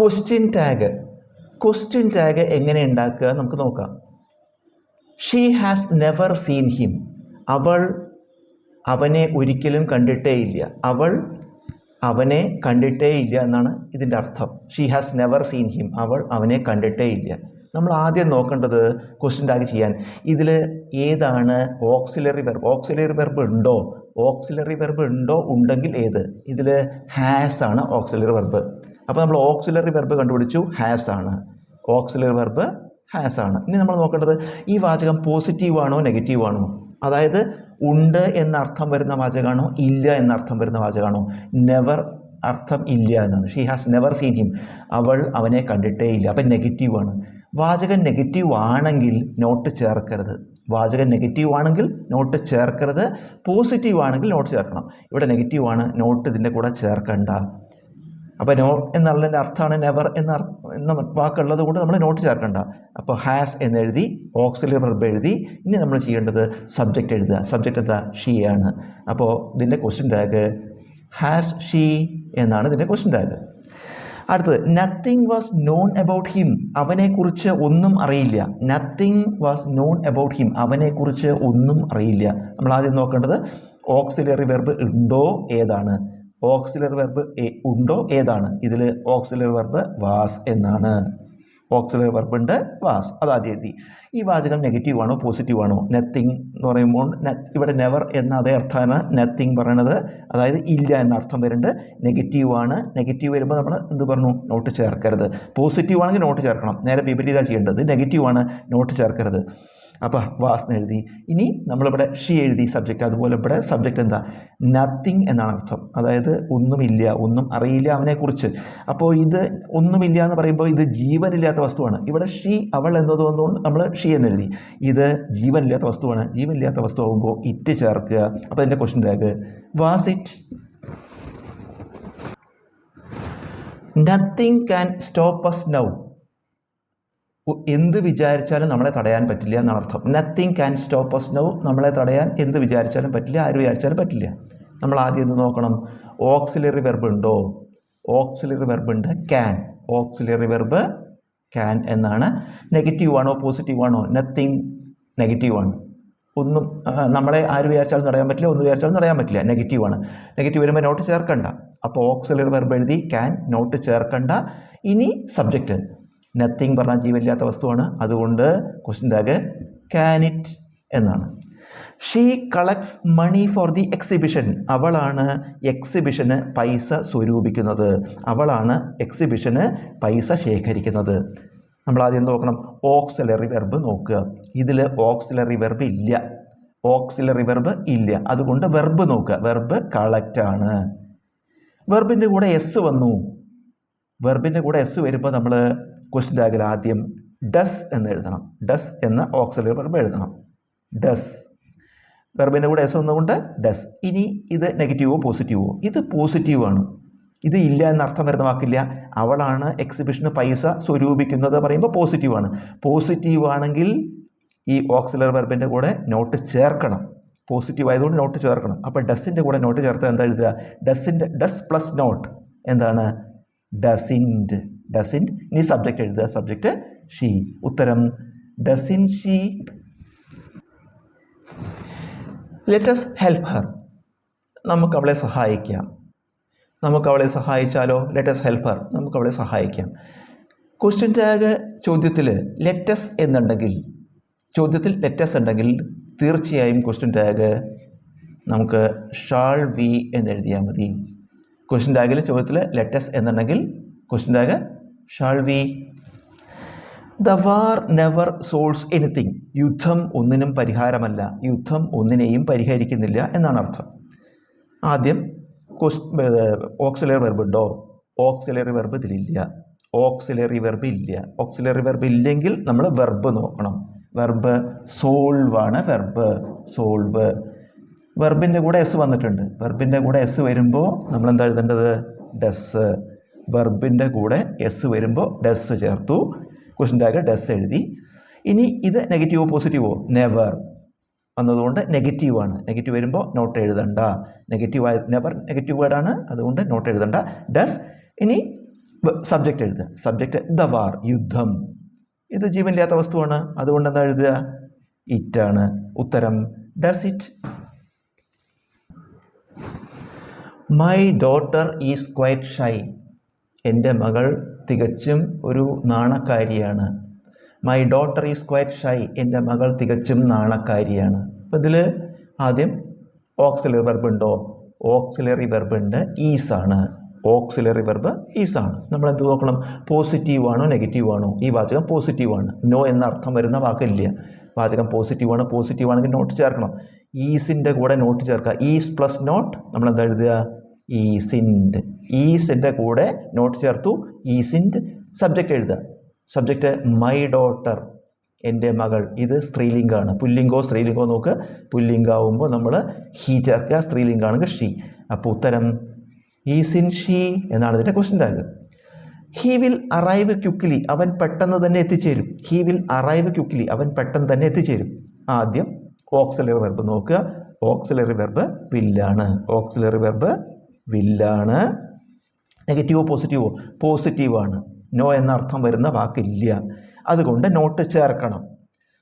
Question tag question tag എങ്ങനെ ഉണ്ടാക്കുക നമുക്ക് നോക്കാം. She has never seen him അവൾ അവനെ ഒരിക്കലും കണ്ടിട്ടേ ഇല്ല. അവൾ അവനെ കണ്ടിട്ടേ ഇല്ല എന്നാണ് ഇതിന്റെ അർത്ഥം. She has never seen him അവൾ അവനെ കണ്ടിട്ടേ ഇല്ല. നമ്മൾ ആദ്യം നോക്കേണ്ടത് ക്വസ്റ്റ്യൻ ടാഗ് ചെയ്യാൻ. ഇതിൽ ഏതാണ് ഓക്സിലറി വെർബ് ഓക്സിലറി വെർബ് ഉണ്ടോ? ഓക്സിലറി വെർബ് ഉണ്ടോ? ഉണ്ടെങ്കിൽ ഏത്? ഇതിൽ ഹാസ് ആണ് ഓക്സിലറി വെർബ് അപ്പോൾ നമ്മൾ ഓക്സിലറി വെർബ് കണ്ടുപിടിച്ചു ഹാസ് ആണ്. ഓക്സിലറി വെർബ് ഹാസ് ആണ്. ഇനി നമ്മൾ നോക്കേണ്ടത് ഈ വാചകം പോസിറ്റീവ് ആണോ നെഗറ്റീവ് ആണോ? അതായത് ഉണ്ട് എന്ന അർത്ഥം വരുന്ന വാചകമാണോ ഇല്ല എന്ന അർത്ഥം വരുന്ന വാചകമാണോ നെവർ അർത്ഥം ഇല്ല എന്നാണ്. She has never seen him അവൾ അവനെ കണ്ടിട്ടേ ഇല്ല. അപ്പം നെഗറ്റീവ് ആണ്. വാചകം നെഗറ്റീവ് ആണെങ്കിൽ നോട്ട് ചേർക്കരുത്. വാചകം നെഗറ്റീവ് ആണെങ്കിൽ നോട്ട് ചേർക്കരുത്. പോസിറ്റീവ് ആണെങ്കിൽ നോട്ട് ചേർക്കണം. ഇവിടെ നെഗറ്റീവ് ആണ്. നോട്ട് ഇതിന്റെ കൂടെ ചേർക്കണ്ട. അപ്പോൾ നോ എന്നുള്ളതിന്റെ അർത്ഥമാണ് നെവർ എന്ന എന്ന വാക്കുള്ളത് കൊണ്ട് നമ്മൾ നോട്ട് ചേർക്കണ്ട. അപ്പോൾ ഹാസ് എന്നെഴുതി ഓക്സിലറി വെർബ് എഴുതി ഇനി നമ്മൾ ചെയ്യേണ്ടത് സബ്ജക്റ്റ് എഴുതുക. സബ്ജക്റ്റ് എന്താ? ഷീ ആണ്. അപ്പോൾ ഇതിന്റെ ക്വസ്റ്റ്യൻ ടാഗ് ഹാസ് ഷീ എന്നാണ് ഇതിന്റെ ക്വസ്റ്റ്യൻ ടാഗ് അടുത്തത് nothing was known about him അവനെക്കുറിച്ച് ഒന്നും അറിയില്ല. Nothing was known about him അവനെക്കുറിച്ച് ഒന്നും അറിയില്ല. നമ്മൾ ആദ്യം നോക്കേണ്ടത് ഓക്സിലറി വെർബ് ഉണ്ടോ? ഏതാണ്? ഓക്സിലറി വെർബ് ഉണ്ടോ? ഏതാണ്? ഇതിൽ ഓക്സിലർ വെർബ് വാസ് എന്നാണ്. ഓക്സിലർ വെർബ് ഉണ്ട് വാസ് അത് ആദ്യം എഴുതി. ഈ വാചകം നെഗറ്റീവ് ആണോ പോസിറ്റീവ് ആണോ? നത്തിങ് എന്ന് പറയുമ്പോൾ ഇവിടെ നെവർ എന്ന അതേ അർത്ഥമാണ് നത്തിങ് പറയണത്. അതായത് ഇല്ല എന്ന അർത്ഥം വരുന്നുണ്ട്. നെഗറ്റീവ് ആണ്. നെഗറ്റീവ് വരുമ്പോൾ നമ്മൾ എന്ത് പറഞ്ഞു? നോട്ട് ചേർക്കരുത്. പോസിറ്റീവ് ആണെങ്കിൽ നോട്ട് ചേർക്കണം. നേരെ വിപരീത ചെയ്യേണ്ടത്. നെഗറ്റീവ് ആണ്. നോട്ട് ചേർക്കരുത്. അപ്പോൾ വാസ് എന്ന് എഴുതി. ഇനി നമ്മളിവിടെ ഷി എഴുതി സബ്ജക്റ്റ് അതുപോലെ ഇവിടെ സബ്ജക്റ്റ് എന്താ? നത്തിങ് എന്നാണ് അർത്ഥം. അതായത് ഒന്നുമില്ല ഒന്നും അറിയില്ല അവനെക്കുറിച്ച്. അപ്പോൾ ഇത് ഒന്നുമില്ല എന്ന് പറയുമ്പോൾ ഇത് ജീവനില്ലാത്ത വസ്തുവാണ്. ഇവിടെ ഷി അവൾ എന്നതുകൊണ്ട് നമ്മൾ ഷി എന്ന് എഴുതി. ഇത് ജീവനില്ലാത്ത വസ്തുവാണ്. ജീവനില്ലാത്ത വസ്തു ആകുമ്പോൾ ഇറ്റ് ചേർക്കുക. അപ്പോൾ അതിന്റെ question tag was it nothing can stop us now എന്ത് വിചാരിച്ചാലും നമ്മളെ തടയാൻ പറ്റില്ല എന്നാണ് അർത്ഥം nothing can stop us now നമ്മളെ തടയാൻ എന്ത് വിചാരിച്ചാലും പറ്റില്ല ആര് വിചാരിച്ചാലും പറ്റില്ല. നമ്മൾ ആദ്യം എന്ത് നോക്കണം? ഓക്സിലറി വെർബ് ഉണ്ടോ? ഓക്സിലറി വെർബ് ഉണ്ട് ക്യാൻ ഓക്സിലറി വെർബ് ക്യാൻ എന്നാണ്. നെഗറ്റീവ് ആണോ പോസിറ്റീവ് ആണോ? നത്തിങ് നെഗറ്റീവ് ആണ്. ഒന്നും നമ്മളെ ആര് വിചാരിച്ചാലും തടയാൻ പറ്റില്ല ഒന്ന് വിചാരിച്ചാലും തടയാൻ പറ്റില്ല. നെഗറ്റീവ് ആണ്. നെഗറ്റീവ് വരുമ്പോൾ നോട്ട് ചേർക്കണ്ട. അപ്പോൾ ഓക്സിലറി വെർബ് എഴുതി ക്യാൻ നോട്ട് ചേർക്കണ്ട. ഇനി സബ്ജക്റ്റ് നത്തിങ് പറഞ്ഞാൽ ജീവനില്ലാത്ത വസ്തുവാണ്. അതുകൊണ്ട് ക്വസ്റ്റ്യൻ ടാഗ് ക്യാൻ ഇറ്റ് എന്നാണ്. She collects money for the exhibition അവളാണ് എക്സിബിഷന് പൈസ സ്വരൂപിക്കുന്നത്. അവളാണ് എക്സിബിഷന് പൈസ ശേഖരിക്കുന്നത്. നമ്മൾ ആദ്യം നോക്കണം? ഓക്സിലറി വെർബ് നോക്കുക. ഇതിൽ ഓക്സിലറി വെർബ് ഇല്ല. ഓക്സിലറി വെർബ് ഇല്ല. അതുകൊണ്ട് വെർബ് നോക്കുക. വെർബ് കളക്റ്റ് ആണ്. വെർബിന്റെ കൂടെ എസ് വന്നു. വെർബിന്റെ കൂടെ എസ് വരുമ്പോൾ നമ്മൾ ക്വസ്റ്റ്യൻ ടാഗിൽ ആദ്യം ഡസ് എന്ന് എഴുതണം. ഡസ് എന്ന ഓക്സിലറി വെർബ് എഴുതണം. ഡസ് വെർബിന്റെ കൂടെ എസ് വന്നുകൊണ്ട് ഡസ് ഇനി ഇത് നെഗറ്റീവോ പോസിറ്റീവോ ഇത് പോസിറ്റീവാണ് ഇത് ഇല്ല എന്ന അർത്ഥം വരുന്ന വാക്കില്ല അവളാണ് എക്സിബിഷന് പൈസ സ്വരൂപിക്കുന്നത് പറയുമ്പോൾ പോസിറ്റീവാണ് പോസിറ്റീവാണെങ്കിൽ ഈ ഓക്സിലർ വെർബിന്റെ കൂടെ നോട്ട് ചേർക്കണം. പോസിറ്റീവ് ആയതുകൊണ്ട് നോട്ട് ചേർക്കണം. അപ്പോൾ ഡസിന്റെ കൂടെ നോട്ട് ചേർത്താൽ എന്താ എഴുതുക? ഡസിന്റെ ഡസ് പ്ലസ് നോട്ട് എന്താണ്? ഡസിൻഡ് ഡസിൻഡ് ഇനി സബ്ജക്റ്റ് എഴുതുക. സബ്ജക്റ്റ് ഷീ ഉത്തരം doesn't she let's help her നമുക്ക് അവളെ സഹായിക്കാം. നമുക്ക് അവളെ സഹായിച്ചാലോ? ലെറ്റസ് ഹെൽപ്പ് ഹർ നമുക്ക് അവളെ സഹായിക്കാം. ക്വസ്റ്റ്യൻ ടാഗ് ചോദ്യത്തിൽ ലെറ്റസ് എന്നുണ്ടെങ്കിൽ ചോദ്യത്തിൽ ലെറ്റസ് ഉണ്ടെങ്കിൽ തീർച്ചയായും ക്വസ്റ്റ്യൻ ടാഗ് നമുക്ക് ഷാൾ വി എന്നെഴുതിയാൽ മതി. ക്വസ്റ്റ്യൻ ടാഗിൽ ചോദ്യത്തിൽ ലെറ്റസ് എന്നുണ്ടെങ്കിൽ question tag shall we the war never solves anything യുദ്ധം ഒന്നിനും പരിഹാരമല്ല. യുദ്ധം ഒന്നിനെയും പരിഹരിക്കുന്നില്ല എന്നാണ് അർത്ഥം. ആദ്യം ഓക്സിലറി വെർബ് ഉണ്ടോ? ഓക്സിലറി വെർബ് ഇതിലില്ല. ഓക്സിലറി വെർബ് ഇല്ല. ഓക്സിലറി വെർബ് ഇല്ലെങ്കിൽ നമ്മൾ വെർബ് നോക്കണം. വെർബ് സോൾവ് ആണ് വെർബ് സോൾവ് വെർബിന്റെ കൂടെ എസ് വന്നിട്ടുണ്ട്. വെർബിന്റെ കൂടെ എസ് വരുമ്പോൾ നമ്മൾ എന്താ എഴുതേണ്ടത്? ഡസ് വെർബിന്റെ കൂടെ എസ് വരുമ്പോൾ ഡസ് ചേർത്തു. ക്വസ്റ്റ്യൻ ടാഗ് ഡസ് എഴുതി. ഇനി ഇത് നെഗറ്റീവോ പോസിറ്റീവോ നെവർ വന്നതുകൊണ്ട് നെഗറ്റീവാണ് നെഗറ്റീവ് വരുമ്പോൾ നോട്ട് എഴുതണ്ട. നെഗറ്റീവ് ആയ നെവർ നെഗറ്റീവ് വേർഡാണ് അതുകൊണ്ട് നോട്ട് എഴുതണ്ട. ഡസ് ഇനി സബ്ജക്റ്റ് എഴുതുക. സബ്ജക്റ്റ് ദ വാർ യുദ്ധം. ഇത് ജീവനില്ലാത്ത വസ്തുവാണ്. അതുകൊണ്ട് എന്താ എഴുതുക? ഇറ്റാണ് ഉത്തരം does it my daughter is quite shy എന്റെ മകൾ തികച്ചും ഒരു നാണക്കാരിയാണ്. My daughter is quite shy എന്റെ മകൾ തികച്ചും നാണക്കാരിയാണ്. അപ്പോൾ ഇതിൽ ആദ്യം ഓക്സിലറി വെർബ് ഉണ്ടോ? ഓക്സിലറി വെർബ് ഉണ്ട്. ഈസ് ആണ്. ഓക്സിലറി വെർബ് ഈസ് ആണ്. നമ്മൾ എന്ത് നോക്കണം? പോസിറ്റീവ് ആണോ നെഗറ്റീവ് ആണോ? ഈ വാചകം പോസിറ്റീവ് ആണ്. നോ എന്ന അർത്ഥം വരുന്ന വാക്കില്ല. വാചകം പോസിറ്റീവ് ആണ് പോസിറ്റീവ് ആണെങ്കിൽ നോട്ട് ചേർക്കണം. ഈസിന്റെ കൂടെ നോട്ട് ചേർക്കുക. ഈസ് പ്ലസ് നോട്ട് നമ്മൾ എന്താ എഴുതുക? ഈസിൻഡ്. ഈസിന്റെ കൂടെ നോട്ട് ചേർത്തു ഈസിൻഡ് സബ്ജക്റ്റ് എഴുതുക. സബ്ജക്റ്റ് മൈ ഡോട്ടർ എന്റെ മകൾ. ഇത് സ്ത്രീലിംഗമാണ് പുല്ലിംഗോ സ്ത്രീലിംഗോ നോക്ക്. പുല്ലിംഗാവുമ്പോൾ നമ്മൾ ഹി ചേർക്കുക സ്ത്രീലിംഗാണെങ്കിൽ ഷീ. അപ്പോൾ ഉത്തരം ഈസ് ഇൻ ഷീ എന്നാണ് ഇതിന്റെ question tag he will arrive quickly അവൻ പെട്ടെന്ന് തന്നെ എത്തിച്ചേരും. ഹി വിൽ അറൈവ് ക്യുക്ലി അവൻ പെട്ടെന്ന് തന്നെ എത്തിച്ചേരും. ആദ്യം ഓക്സിലറി വെർബ് നോക്കുക. ഓക്സിലറി വെർബ് വില്ലാണ് ഓക്സിലറി വെർബ് വില്ലാണ്. നെഗറ്റീവോ പോസിറ്റീവോ പോസിറ്റീവാണ് നോ എന്നർത്ഥം വരുന്ന വാക്കില്ല. അതുകൊണ്ട് നോട്ട് ചേർക്കണം.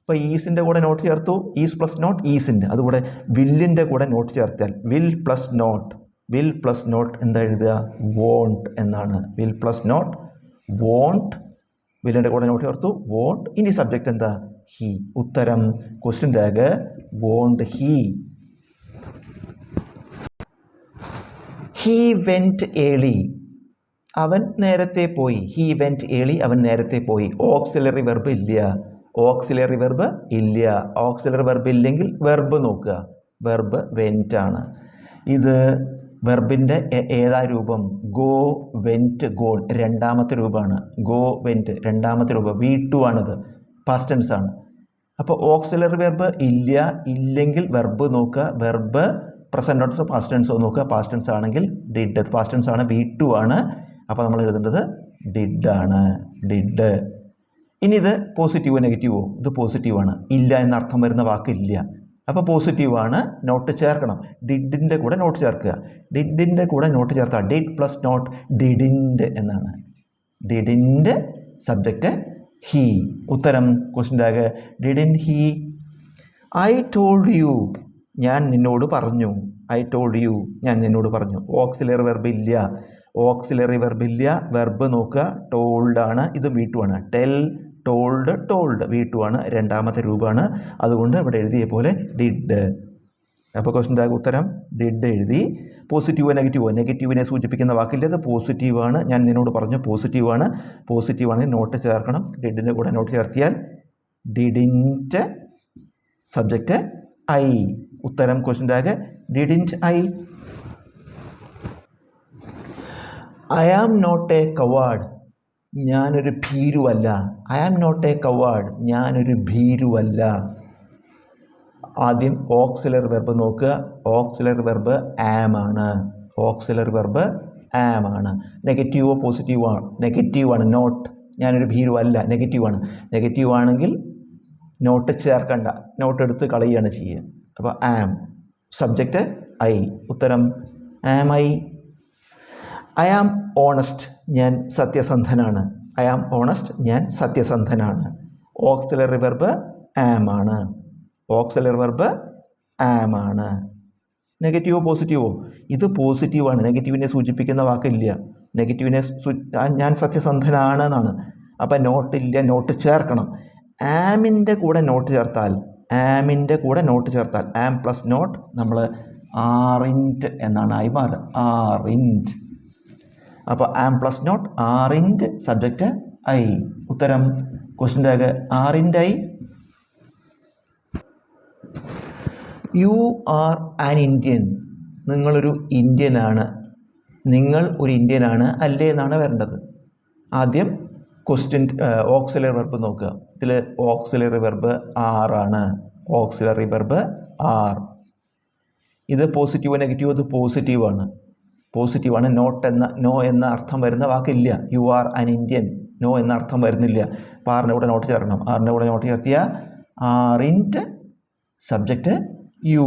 ഇപ്പോൾ ഈസിന്റെ കൂടെ നോട്ട് ചേർത്തു. ഈസ് പ്ലസ് നോട്ട് ഈസിന്റെ അതുകൂടെ വില്ലിന്റെ കൂടെ നോട്ട് ചേർത്താൽ will plus not will plus not എന്താ എഴുതുക? വോണ്ട് എന്നാണ്. വിൽ പ്ലസ് നോട്ട് വോണ്ട് വില്ലിന്റെ കൂടെ നോട്ട് ചേർത്തു. വോണ്ട് ഇനി സബ്ജക്റ്റ് എന്താ? ഹി ഉത്തരം. Question tag won't he he went early അവൻ നേരത്തെ പോയി. ഹീ വെന്റ് ഏളി അവൻ നേരത്തെ പോയി. ഓക്സിലറി വെർബ് ഇല്ല. ഓക്സിലറി വെർബ് ഇല്ല. ഓക്സിലറി വെർബ് ഇല്ലെങ്കിൽ വെർബ് നോക്കുക. വെർബ് വെന്റ് ആണ്. ഇത് വെർബിന്റെ ഏതാ രൂപം? ഗോ വെന്റ് ഗോൺ രണ്ടാമത്തെ രൂപമാണ്. ഗോ വെന്റ് രണ്ടാമത്തെ രൂപം. വി ടു ആണിത്. പാസ്റ്റൻസ് ആണ്. അപ്പോൾ ഓക്സിലറി വെർബ് ഇല്ല. ഇല്ലെങ്കിൽ വെർബ് നോക്കുക. വെർബ് പ്രസന്റ് നോട്ട്സോ പാസ്റ്റ് ടെൻസ് നോക്കുക. പാസ്റ്റ് ടെൻസ് ആണെങ്കിൽ ഡിഡ് പാസ്റ്റ് ടെൻസ് ആണ് വി ടു ആണ്. അപ്പോൾ നമ്മൾ എഴുതേണ്ടത് ഡിഡ് ആണ്. ഡിഡ് ഇനി ഇത് പോസിറ്റീവോ നെഗറ്റീവോ ഇത് പോസിറ്റീവാണ് ഇല്ല എന്നർത്ഥം വരുന്ന വാക്കില്ല അപ്പോൾ പോസിറ്റീവാണ് നോട്ട് ചേർക്കണം. ഡിഡിന്റെ കൂടെ നോട്ട് ചേർക്കുക. ഡിഡിന്റെ കൂടെ നോട്ട് ചേർത്താൽ ഡിഡ് പ്ലസ് നോട്ട് ഡിഡിന്റെ എന്നാണ്. ഡിഡിന്റെ സബ്ജക്റ്റ് ഹീ ഉത്തരം ക്വസ്റ്റിന്റെ ആകെ didn't he I told you ഞാൻ നിന്നോട് പറഞ്ഞു. ഐ ടോൾഡ് യു ഞാൻ നിന്നോട് പറഞ്ഞു. ഓക്സിലറി വെർബ് ഇല്ല. ഓക്സിലറി വെർബ് ഇല്ല. വെർബ് നോക്കുക. ടോൾഡ് ആണ്. ഇത് വീട്ടുവാണ്. ടെൽ ടോൾഡ് ടോൾഡ് വീട്ടുവാണ്. രണ്ടാമത്തെ രൂപമാണ്. അതുകൊണ്ട് ഇവിടെ എഴുതിയ പോലെ ഡിഡ് അപ്പോൾ ക്വസ്റ്റിന്റെ ഉത്തരം ഡിഡ് എഴുതി. പോസിറ്റീവോ നെഗറ്റീവോ നെഗറ്റീവിനെ സൂചിപ്പിക്കുന്ന വാക്കില്ല. അത് പോസിറ്റീവാണ് ഞാൻ നിന്നോട് പറഞ്ഞു പോസിറ്റീവാണ് പോസിറ്റീവാണെങ്കിൽ നോട്ട് ചേർക്കണം. ഡിഡിന്റെ കൂടെ നോട്ട് ചേർത്തിയാൽ ഡിഡിന്റെ സബ്ജക്റ്റ് ഐ. ഉത്തരം ക്വസ്റ്റിന്റെ tag didn't I I am not a coward ഞാനൊരു ഭീരുവല്ല. I am not a coward ഞാനൊരു ഭീരുവല്ല. ആദ്യം ഓക്സിലർ വെർബ് നോക്കുക. ഓക്സിലർ വെർബ് ആം ആണ്. ഓക്സിലർ വെർബ് ആം ആണ്. നെഗറ്റീവോ പോസിറ്റീവോ ആണ്. നെഗറ്റീവാണ് നോട്ട് ഞാനൊരു ഭീരുവല്ല. നെഗറ്റീവാണ് നെഗറ്റീവ് ആണെങ്കിൽ നോട്ട് ചേർക്കണ്ട. നോട്ട് എടുത്ത് കളയുകയാണ് ചെയ്യുക. അപ്പോൾ ആം സബ്ജക്റ്റ് ഐ ഉത്തരം am I I am honest ഞാൻ സത്യസന്ധനാണ്. ഐ ആം ഓണസ്റ്റ് ഞാൻ സത്യസന്ധനാണ്. ഓക്സിലറി വെർബ് ആം ആണ്. ഓക്സിലറി വെർബ് ആം ആണ്. നെഗറ്റീവോ പോസിറ്റീവോ ഇത് പോസിറ്റീവാണ് നെഗറ്റീവിനെ സൂചിപ്പിക്കുന്ന വാക്കില്ല. നെഗറ്റീവിനെ ഞാൻ സത്യസന്ധനാണ് എന്നാണ് അപ്പം നോട്ടില്ല നോട്ട് ചേർക്കണം. ആമിന്റെ കൂടെ നോട്ട് ചേർത്താൽ ആമിന്റെ കൂടെ നോട്ട് ചേർത്താൽ ആം പ്ലസ് നോട്ട് നമ്മൾ ആറിന്റ് എന്നാണ് ആയി മാറുക. ആറിന്റ് അപ്പോൾ am plus not aren't subject I ഉത്തരം question tag aren't I you are an Indian നിങ്ങളൊരു ഇന്ത്യനാണ്. നിങ്ങൾ ഒരു ഇന്ത്യനാണ് അല്ലേ എന്നാണ് വരേണ്ടത്. ആദ്യം ക്വസ്റ്റ്യൻ ഓക്സിലറി വെർബ് നോക്കുക. ഇതിൽ ഓക്സിലറി വെർബ് ആറാണ് ഓക്സിലറി വെർബ് ആർ ഇത് പോസിറ്റീവ് നെഗറ്റീവ് ഇത് പോസിറ്റീവാണ് പോസിറ്റീവാണ് നോട്ട് എന്ന നോ എന്ന അർത്ഥം വരുന്ന വാക്കില്ല. You are an Indian no എന്ന അർത്ഥം വരുന്നില്ല. അപ്പോൾ ആറിന്റെ കൂടെ നോട്ട് ചേർക്കണം. ആറിന്റെ കൂടെ നോട്ട് ചേർത്തിയ ആറിന്റ് സബ്ജക്റ്റ് യു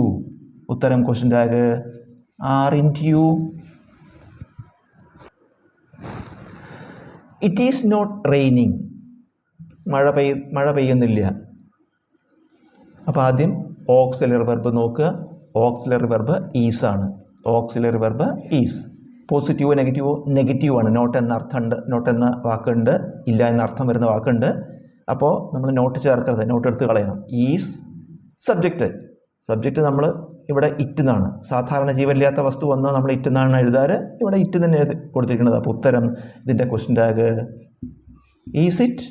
ഉത്തരം question tag aren't you it is not raining മഴ പെയ് മഴ പെയ്യുന്നില്ല. അപ്പോൾ ആദ്യം ഓക്സിലറി വെർബ് നോക്കുക. ഓക്സിലറി വെർബ് ഈസ് ആണ്. ഓക്സിലറി വെർബ് ഈസ് പോസിറ്റീവോ നെഗറ്റീവോ നെഗറ്റീവ് ആണ്. നോട്ട് എന്ന അർത്ഥമുണ്ട് നോട്ട് എന്ന വാക്കുണ്ട് ഇല്ല എന്ന അർത്ഥം വരുന്ന വാക്കുണ്ട്. അപ്പോൾ നമ്മൾ നോട്ട് ചേർക്കരുത് നോട്ട് എടുത്ത് കളയണം. ഈസ് സബ്ജക്റ്റ് സബ്ജക്റ്റ് നമ്മൾ ഇവിടെ ഇറ്റ് എന്നാണ് സാധാരണ ജീവനില്ലാത്ത വസ്തു വന്നാൽ നമ്മൾ ഇറ്റ് എന്നാണ് എഴുതാറ്. ഇവിടെ ഇറ്റ് തന്നെ എഴുതി കൊടുത്തിരിക്കുന്നത്. അപ്പോൾ ഉത്തരം ഇതിന്റെ ക്വസ്റ്റ്യൻ ടാഗ് ഈസ് ഇറ്റ്